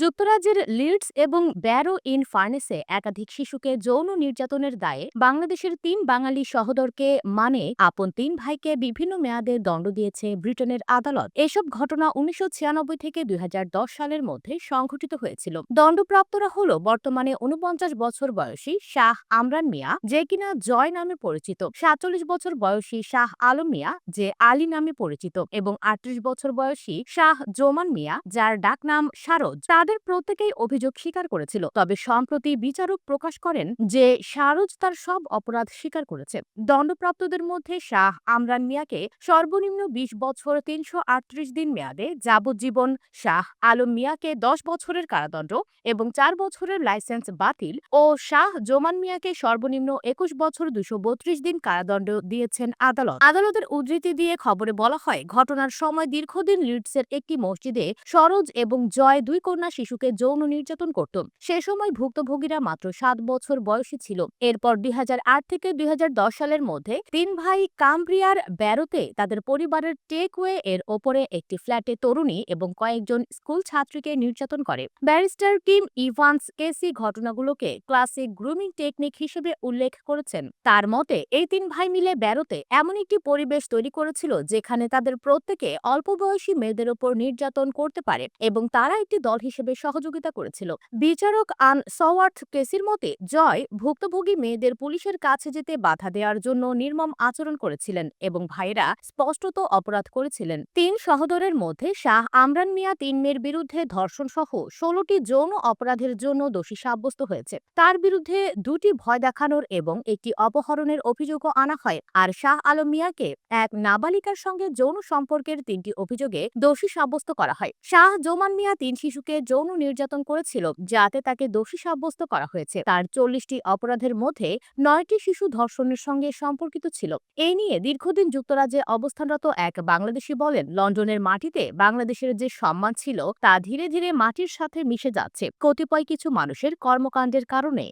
যুক্তরাজ্যের লিডস এবং barrow in ফার্নেসে একাধিক শিশুকে যৌন নির্যাতনের দায়ে বাংলাদেশের তিন বাঙালি সহোদরকে মানে আপন তিন ভাইকে বিভিন্ন মেয়াদে দণ্ড দিয়েছে ব্রিটেনের আদালত। এসব ঘটনা উনিশশো ছিয়ানব্বই থেকে দুই হাজার দশ সালের মধ্যে সংঘটিত হয়েছিল। দণ্ডপ্রাপ্তরা হল বর্তমানে উনপঞ্চাশ বছর বয়সী শাহ আমরান মিয়া, যে কিনা জয় নামে পরিচিত, সাতচল্লিশ বছর বয়সী শাহ আলম মিয়া, যে আলী নামে পরিচিত, এবং আটত্রিশ বছর বয়সী শাহ জোমান মিয়া, যার ডাকনাম সারজ। তাদের প্রত্যেকেই অভিযোগ স্বীকার করেছিল। তবে সম্প্রতি বিচারক প্রকাশ করেন যে, সারজ তার সব অপরাধ স্বীকার করেছে। দণ্ডপ্রাপ্তদের মধ্যে শাহ আমরান মিয়াকে সর্বনিম্ন বিশ বছর তিনশো আটত্রিশ দিন মেয়াদে, যাবজ্জীবন শাহ আলম মিয়াকে দশ বছরের কারাদণ্ড এবং চার বছরের লাইসেন্স বাতিল ও শাহ জোমান মিয়াকে সর্বনিম্ন একুশ বছর দুশো বত্রিশ দিন কারাদণ্ড দিয়েছেন আদালত। আদালতের উদ্ধৃতি দিয়ে খবরে বলা হয়, ঘটনার সময় দীর্ঘদিন লিডসের একটি মসজিদে সরোজ এবং জয় দুই কন্যা শিশুকে যৌন নির্যাতন করত। সে সময় ভুক্তভোগীরা মাত্র সাত বছর বয়সী ছিল। এরপর দুই হাজার আট থেকে দুই হাজার দশ সালের মধ্যে তিন ভাই কামব্রিয়ার ব্যারোতে তাদের পরিবারের টেকওয়ে এর ওপরে একটি ফ্ল্যাটে তরুণী এবং কয়েকজন স্কুল ছাত্রীকে নির্যাতন করে। ব্যারিস্টার কিম ইভান্স কেসি ঘটনাগুলোকে ক্লাসিক গ্রুমিং টেকনিক হিসেবে উল্লেখ করেছেন। তার মতে, এই তিন ভাই মিলে ব্যারোতে এমন একটি পরিবেশ তৈরি করেছিল যেখানে তাদের প্রত্যেকে অল্প বয়সী মেয়েদের ওপর নির্যাতন করতে পারে এবং তারা একটি দল হিসেবে সহযোগিতা করেছিল। বিচারক আন সওয়ার্থ কেসির মতে, জয় ভুক্তভোগী মেয়েদের পুলিশের কাছে যেতে বাধা দেওয়ার জন্য নির্মম আচরণ করেছিলেন এবং ভাইরা স্পষ্টত অপরাধ করেছিলেন। তিন সহদরের মধ্যে শাহ আমরান মিয়া তিন মেয়ের বিরুদ্ধে ধর্ষণ সহ ষোলোটি যৌন অপরাধের জন্য দোষী সাব্যস্ত হয়েছে। তার বিরুদ্ধে দুটি ভয় দেখানোর এবং একটি অপহরণের অভিযোগও আনা হয়। আর শাহ আলম মিয়াকে এক নাবালিকার সঙ্গে যৌন সম্পর্কের তিনটি অভিযোগে দোষী সাব্যস্ত করা হয়। শাহ জোমান মিয়া তিন শিশুকে যৌন নির্যাতন করেছিল, যাতে তাকে দোষী সাব্যস্ত করা হয়েছে। তার চল্লিশটি অপরাধের মধ্যে নয়টি শিশু ধর্ষণের সঙ্গে সম্পর্কিত ছিল। এই নিয়ে দীর্ঘদিন যুক্তরাজ্যে অবস্থানরত এক বাংলাদেশি বলেন, লন্ডনের মাটিতে বাংলাদেশের যে সম্মান ছিল, তা ধীরে ধীরে মাটির সাথে মিশে যাচ্ছে। কতিপয় কিছু মানুষের কর্মকাণ্ডের কারণে